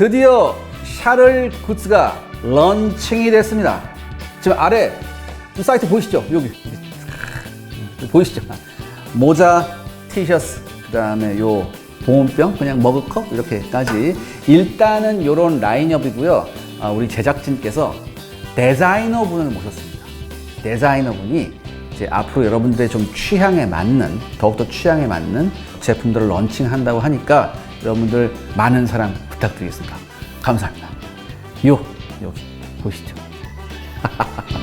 드디어 샤를 굿즈가 런칭이 됐습니다. 지금 아래 이 사이트 보이시죠? 여기, 여기. 보이시죠? 모자, 티셔츠, 그 다음에 요 보온병, 그냥 머그컵 이렇게까지 일단은 요런 라인업이고요. 아, 우리 제작진께서 디자이너 분을 모셨습니다. 디자이너 분이 이제 앞으로 여러분들의 좀 취향에 맞는 더욱더 취향에 맞는 제품들을 런칭한다고 하니까 여러분들 많은 사랑 부탁드리겠습니다. 감사합니다. 요 여기 보시죠.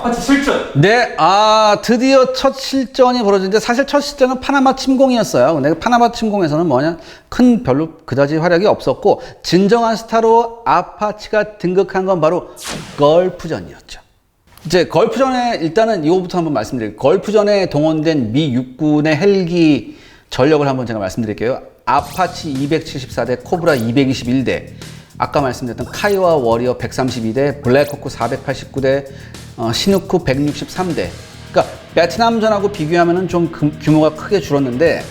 아파트 실전. 네, 아 드디어 첫 실전이 벌어졌는데 사실 첫 실전은 파나마 침공이었어요. 근데 그 파나마 침공에서는 뭐냐 큰 별로 그다지 활약이 없었고 진정한 스타로 아파치가 등극한 건 바로 걸프전이었죠. 이제 걸프전에 일단은 이거부터 한번 말씀드릴게요. 걸프전에 동원된 미 육군의 헬기 전력을 한번 제가 말씀드릴게요. 아파치 274대, 코브라 221대, 아까 말씀드렸던 카이와 워리어 132대, 블랙호크 489대, 어, 시누크 163대. 그러니까 베트남전하고 비교하면은 좀 금- 규모가 크게 줄었는데,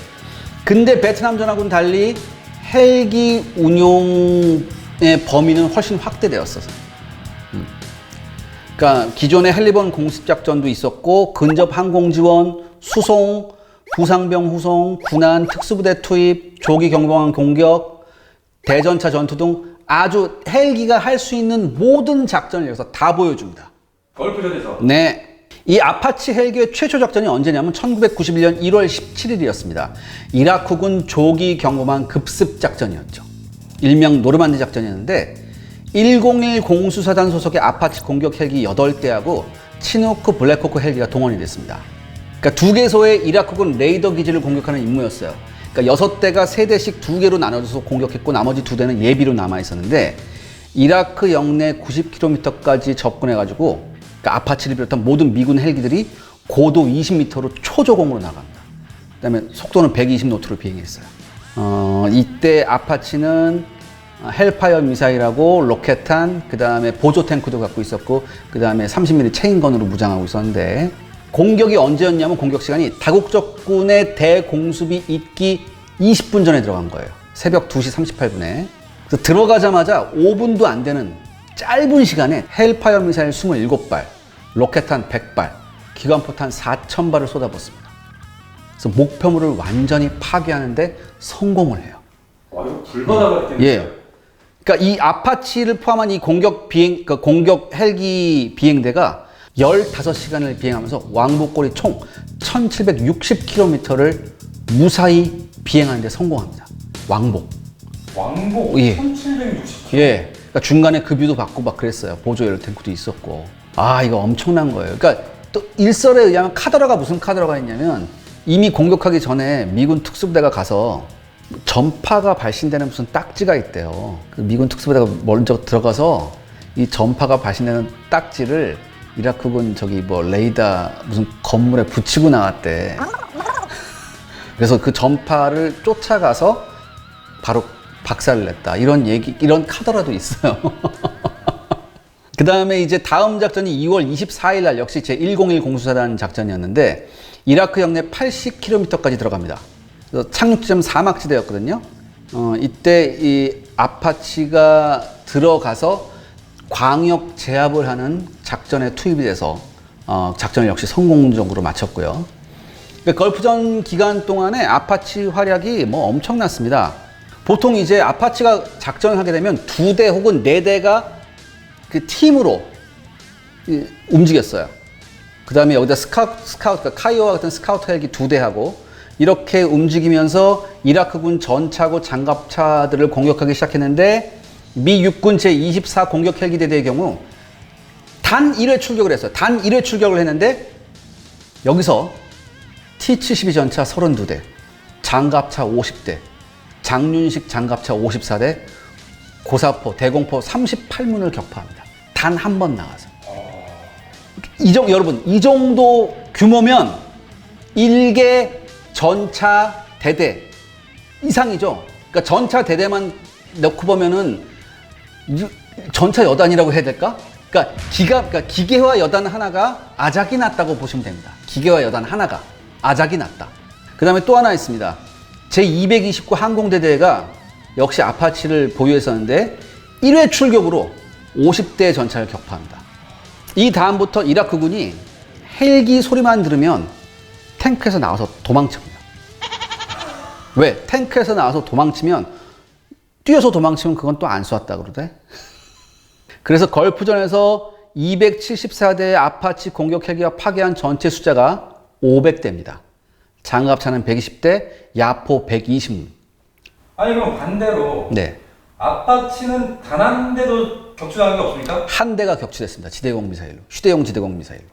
근데 베트남전하고는 달리 헬기 운용의 범위는 훨씬 확대되었어서. 그러니까 기존의 헬리본 공습 작전도 있었고 근접 항공 지원, 수송, 부상병 후송, 군안 특수부대 투입, 조기 경보망 공격, 대전차 전투 등 아주 헬기가 할 수 있는 모든 작전을 여기서 다 보여줍니다. 걸프전에서. 네. 이 아파치 헬기의 최초 작전이 언제냐면 1991년 1월 17일이었습니다. 이라크군 조기 경보망 급습 작전이었죠. 일명 노르만디 작전이었는데 101 공수사단 소속의 아파치 공격 헬기 8대하고 치노크 블랙호크 헬기가 동원이 됐습니다. 그러니까 두 개소의 이라크군 레이더 기지를 공격하는 임무였어요. 그러니까 여섯 대가 세 대씩 두 개로 나눠져서 공격했고 나머지 두 대는 예비로 남아 있었는데 이라크 영내 90km까지 접근해 가지고 그러니까 아파치를 비롯한 모든 미군 헬기들이 고도 20m로 초저공으로 나갑니다. 그 다음에 속도는 120노트로 비행했어요. 어, 이때 아파치는 헬파이어 미사일하고 로켓탄, 그 다음에 보조 탱크도 갖고 있었고, 그 다음에 30mm 체인건으로 무장하고 있었는데, 공격이 언제였냐면 공격 시간이 다국적군의 대공습이 있기 20분 전에 들어간 거예요. 새벽 2시 38분에. 그래서 들어가자마자 5분도 안 되는 짧은 시간에 헬파이어 미사일 27발, 로켓탄 100발, 기관포탄 4,000발을 쏟아붓습니다. 그래서 목표물을 완전히 파괴하는데 성공을 해요. 와 이거 불바다가 되는. 예. 그러니까 이 아파치를 포함한 이 공격 비행, 그 공격 헬기 비행대가 15시간을 비행하면서 왕복거리 총 1760km를 무사히 비행하는데 성공합니다. 왕복. 왕복 예. 1760. 예. 그러니까 중간에 급유도 받고 막 그랬어요. 보조 연료 탱크도 있었고. 아, 이거 엄청난 거예요. 그러니까 또 일설에 의하면 카더라가 무슨 카더라가 있냐면 이미 공격하기 전에 미군 특수부대가 가서 전파가 발신되는 무슨 딱지가 있대요. 그 미군 특수부대가 먼저 들어가서 이 전파가 발신되는 딱지를 이라크군 저기 뭐 레이더 무슨 건물에 붙이고 나왔대. 그래서 그 전파를 쫓아가서 바로 박살을 냈다. 이런 얘기, 이런 카더라도 있어요. 그 다음에 이제 다음 작전이 2월 24일 날 역시 제101 공수사단 작전이었는데 이라크 영내 80km까지 들어갑니다. 착륙지점 사막지대였거든요. 어, 이때 이 아파치가 들어가서 광역 제압을 하는 작전에 투입이 돼서 어, 작전을 역시 성공적으로 마쳤고요. 그러니까 걸프전 기간 동안에 아파치 활약이 뭐 엄청났습니다. 보통 이제 아파치가 작전을 하게 되면 두 대 혹은 네 대가 그 팀으로 이, 움직였어요. 그 다음에 여기다 스카우트, 스카우트, 그러니까 카이오와 같은 스카우트 헬기 두 대하고 이렇게 움직이면서 이라크군 전차고 장갑차들을 공격하기 시작했는데 미 육군 제24 공격 헬기 대대의 경우 단 1회 출격을 했어요. 단 1회 출격을 했는데 여기서 T-72 전차 32대, 장갑차 50대, 장윤식 장갑차 54대, 고사포, 대공포 38문을 격파합니다. 단 한 번 나가서. 이 정, 여러분, 이 정도 규모면 일개 전차 대대 이상이죠. 그러니까 전차 대대만 넣고 보면은 이- 전차 여단이라고 해야 될까? 그러니까 기가, 그러니까 기계화 여단 하나가 아작이 났다고 보시면 됩니다. 기계화 여단 하나가 아작이 났다. 그 다음에 또 하나 있습니다. 제229 항공대대가 역시 아파치를 보유했었는데 1회 출격으로 50대 전차를 격파합니다. 이 다음부터 이라크군이 헬기 소리만 들으면 탱크에서 나와서 도망칩니다. 왜? 탱크에서 나와서 도망치면 뛰어서 도망치면 그건 또 안 쏘았다 그러대. 그래서 걸프전에서 274대의 아파치 공격 헬기가 파괴한 전체 숫자가 500대입니다. 장갑차는 120대, 야포 120문. 아니 그럼 반대로 네. 아파치는 단 한 대도 격추당한 게 없습니까? 한 대가 격추됐습니다. 지대공 미사일로. 휴대용 지대공 미사일로.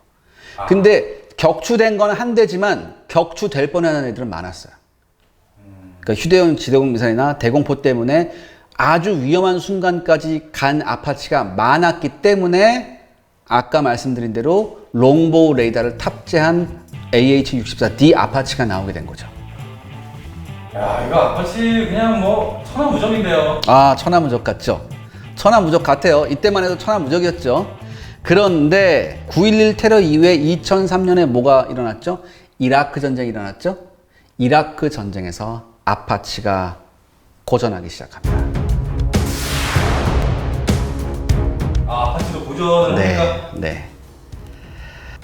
근데 격추된 건 한 대지만 격추될 뻔한 애들은 많았어요. 그러니까 휴대용 지대공 미사일이나 대공포 때문에 아주 위험한 순간까지 간 아파치가 많았기 때문에 아까 말씀드린 대로 롱보우 레이더를 탑재한 AH-64D 아파치가 나오게 된 거죠. 야 이거 아파치 그냥 뭐 천하무적인데요. 아, 천하무적 같죠? 천하무적 같아요. 이때만 해도 천하무적이었죠. 그런데 9.11 테러 이후에 2003년에 뭐가 일어났죠? 이라크 전쟁이 일어났죠? 이라크 전쟁에서 아파치가 고전하기 시작합니다. 아 아파치도 고전을 네, 합니까? 네.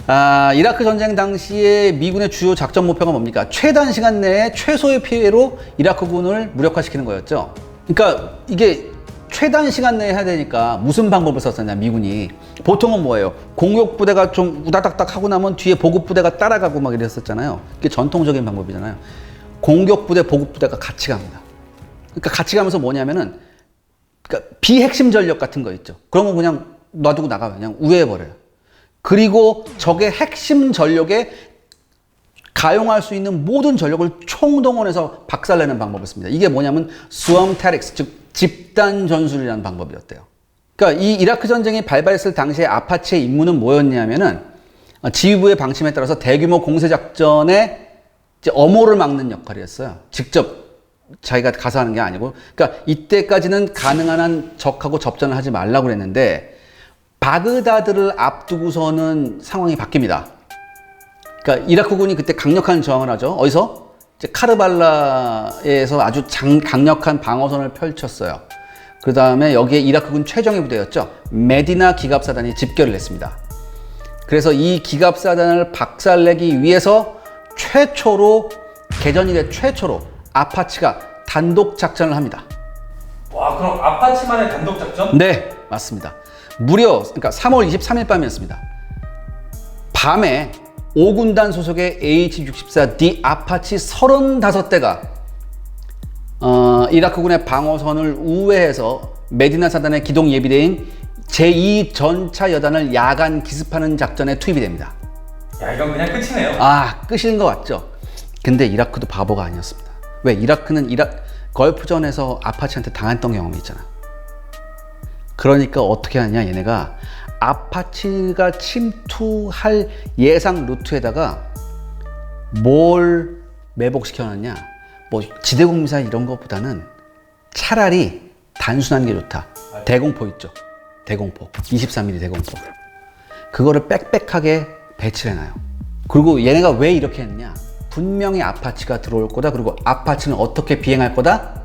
아, 이라크 전쟁 당시에 미군의 주요 작전 목표가 뭡니까? 최단 시간 내에 최소의 피해로 이라크군을 무력화시키는 거였죠. 그러니까 이게 최단 시간 내에 해야 되니까 무슨 방법을 썼었냐, 미군이. 보통은 뭐예요? 공격 부대가 좀 우다닥닥 하고 나면 뒤에 보급 부대가 따라가고 막 이랬었잖아요. 이게 전통적인 방법이잖아요. 공격 부대, 보급 부대가 같이 갑니다. 그러니까 같이 가면서 뭐냐면은 그러니까 비핵심 전력 같은 거 있죠. 그런 거 그냥 놔두고 나가요. 그냥 우회해 버려요. 그리고 적의 핵심 전력에 가용할 수 있는 모든 전력을 총동원해서 박살내는 방법을 씁니다. 이게 뭐냐면 스웜 타릭스, 즉 집단 전술이라는 방법이었대요. 그러니까 이 이라크 전쟁이 발발했을 당시에 아파치의 임무는 뭐였냐면은 어, 지휘부의 방침에 따라서 대규모 공세 이제 엄호를 막는 역할이었어요. 직접 자기가 가서 하는 게 아니고, 그러니까 이때까지는 가능한 한 적하고 접전을 하지 말라고 그랬는데 바그다드를 앞두고서는 상황이 바뀝니다. 그러니까 이라크군이 그때 강력한 저항을 하죠. 어디서? 카르발라에서 아주 장, 강력한 방어선을 펼쳤어요. 그 다음에 여기에 이라크군 최정예 부대였죠. 메디나 기갑사단이 집결을 했습니다. 그래서 이 기갑사단을 박살내기 위해서 최초로 개전 이래 최초로 아파치가 단독 작전을 합니다. 와 그럼 아파치만의 단독 작전? 네, 맞습니다. 무려 그러니까 3월 23일 밤이었습니다. 밤에 5군단 소속의 AH-64D 아파치 35대가 어, 이라크군의 방어선을 우회해서 메디나 사단의 기동 예비대인 제2 전차 여단을 야간 기습하는 작전에 투입이 됩니다. 야 이건 그냥 끝이네요. 아, 끝인 것 같죠? 근데 이라크도 바보가 아니었습니다. 왜? 이라크는 이라 걸프전에서 아파치한테 당했던 경험이 있잖아. 그러니까 어떻게 하냐, 얘네가 아파치가 침투할 예상 루트에다가 뭘 매복시켜 놨냐? 뭐 지대공 미사일 이런 것보다는 차라리 단순한 게 좋다. 대공포 있죠. 대공포. 23mm 대공포. 그거를 빽빽하게 배치를 해놔요. 그리고 얘네가 왜 이렇게 했냐? 분명히 아파치가 들어올 거다. 그리고 아파치는 어떻게 비행할 거다?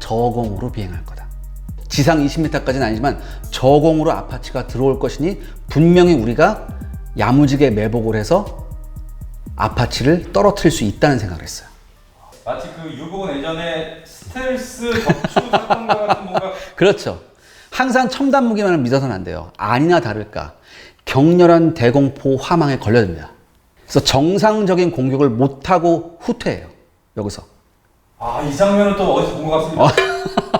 저공으로 비행할 거다. 지상 20m까지는 아니지만 저공으로 아파치가 들어올 것이니 분명히 우리가 야무지게 매복을 해서 아파치를 떨어뜨릴 수 있다는 생각을 했어요. 마치 그 유복은 예전에 스텔스 격추 사건과 같은 뭔가 그렇죠. 항상 첨단 무기만을 믿어서는 안 돼요. 아니나 다를까 격렬한 대공포 화망에 걸려듭니다. 그래서 정상적인 공격을 못하고 후퇴해요. 여기서. 아 이 장면은 또 어디서 본 것 같습니다.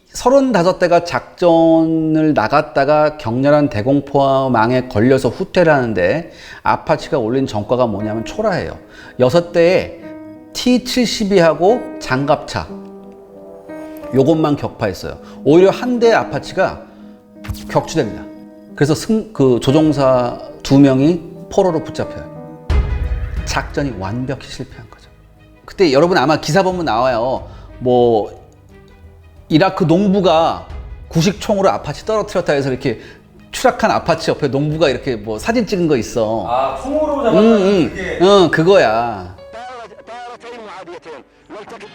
35대가 작전을 나갔다가 격렬한 대공포망에 걸려서 후퇴를 하는데 아파치가 올린 전과가 뭐냐면 초라해요. 6대에 T-72하고 장갑차 요것만 격파했어요. 오히려 한 대의 아파치가 격추됩니다. 그래서 승, 그 조종사 두 명이 포로로 붙잡혀요. 작전이 완벽히 실패한 거죠. 그때 여러분 아마 기사 보면 나와요. 뭐 이라크 농부가 구식총으로 아파치 떨어뜨렸다 해서 이렇게 추락한 아파치 옆에 농부가 이렇게 뭐 사진 찍은 거 있어. 아 총으로 응, 잡았다는 응, 그게 응, 그거야. طائرتين عاديتين نلتقي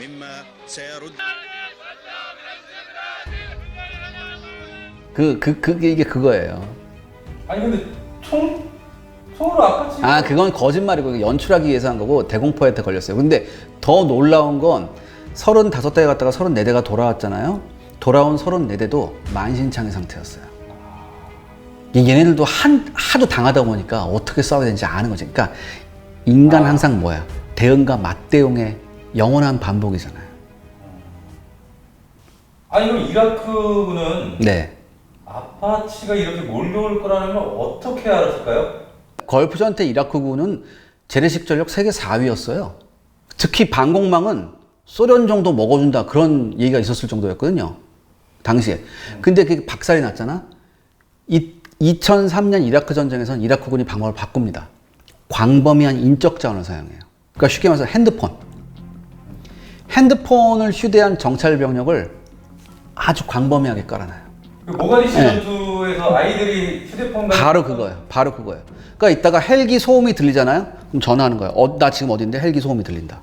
مما سيرد 그, 그, 그게 이게 그거예요. 아니 근데 총 총으로 아파치 아, 그건 거짓말이고 연출하기 위해서 한 거고 대공포한테 걸렸어요. 근데 더 놀라운 건 35대 갔다가 34대가 돌아왔잖아요. 돌아온 34대도 만신창이 상태였어요. 이 얘네들도 한, 하도 당하다 보니까 어떻게 싸워야 되는지 아는 거지. 그러니까 인간 항상 뭐야? 대응과 맞대응의 영원한 반복이잖아요. 아니 그럼 이라크는 네. 아파치가 이렇게 몰려올 거라는 걸 어떻게 알았을까요? 걸프전 때 이라크군은 재래식 전력 세계 4위였어요. 특히 방공망은 소련 정도 먹어준다 그런 얘기가 있었을 정도였거든요. 당시에. 근데 그게 박살이 났잖아. 이, 2003년 이라크 전쟁에선 이라크군이 방법을 바꿉니다. 광범위한 인적 자원을 사용해요. 그러니까 쉽게 말해서 핸드폰. 핸드폰을 휴대한 정찰 병력을 아주 광범위하게 깔아놔요. 그 모가디시 전투에서 아이들이 휴대폰 바로 그거예요. 바로 그거예요. 그러니까 이따가 헬기 소음이 들리잖아요. 그럼 전화하는 거예요. 어, 나 지금 어딘데 헬기 소음이 들린다.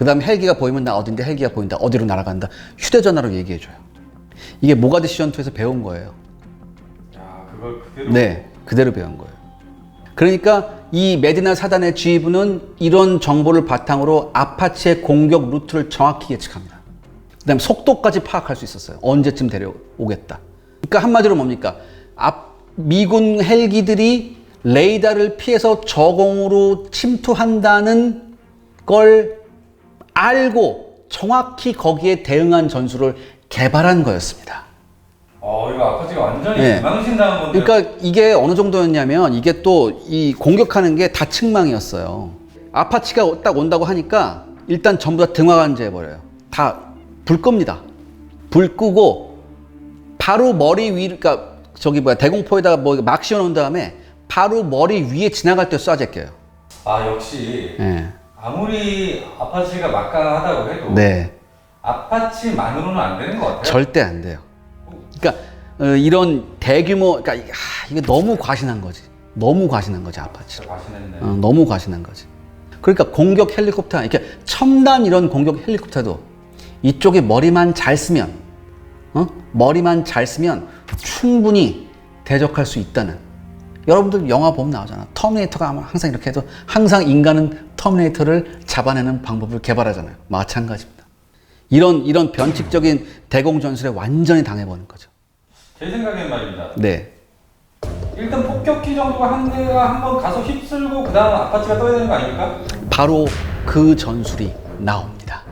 그 다음에 헬기가 보이면 나 어딘데 헬기가 보인다. 어디로 날아간다. 휴대전화로 얘기해줘요. 이게 모가디시 전투에서 배운 거예요. 야 그걸 그대로 네, 그대로 배운 거예요. 그러니까 이 메디나 사단의 지휘부는 이런 정보를 바탕으로 아파치의 공격 루트를 정확히 예측합니다. 그 다음에 속도까지 파악할 수 있었어요. 언제쯤 데려오겠다. 그러니까 한마디로 뭡니까? 앞, 미군 헬기들이 레이더를 피해서 저공으로 침투한다는 걸 알고 정확히 거기에 대응한 전술을 개발한 거였습니다. 어 이거 아파치가 완전히 네. 망신당한 건데 그러니까 이게 어느 정도였냐면 이게 또 이 공격하는 게 다 측망이었어요. 아파치가 딱 온다고 하니까 일단 전부 다 등화관제 해버려요. 다불 끕니다. 불 끄고 바로 머리 위, 그러니까 저기 뭐야 대공포에다가 뭐 막 씌워놓은 다음에 바로 머리 위에 지나갈 때 쏴제껴요. 아 역시 예. 아무리 아파치가 막강하다고 해도 네. 아파치만으로는 안 되는 것 같아요. 절대 안 돼요. 그러니까 어, 이런 대규모, 그러니까 이- 아, 이게 너무 과신한 거지. 너무 과신한 거지 아파치. 진짜 과신했네. 어, 너무 과신한 거지. 그러니까 공격 헬리콥터, 이렇게 첨단 이런 공격 헬리콥터도 이쪽에 머리만 잘 쓰면, 어? 머리만 잘 쓰면 충분히 대적할 수 있다는. 여러분들 영화 보면 나오잖아. 터미네이터가 아마 항상 이렇게 해서 항상 인간은 터미네이터를 잡아내는 방법을 개발하잖아요. 마찬가지입니다. 이런, 이런 변칙적인 대공 전술에 완전히 당해버린 거죠. 제 생각엔 말입니다. 네. 일단 폭격기 정도가 한 대가 한 번 가서 휩쓸고 그 다음 아파치가 떠야 되는 거 아닙니까? 바로 그 전술이 나옵니다.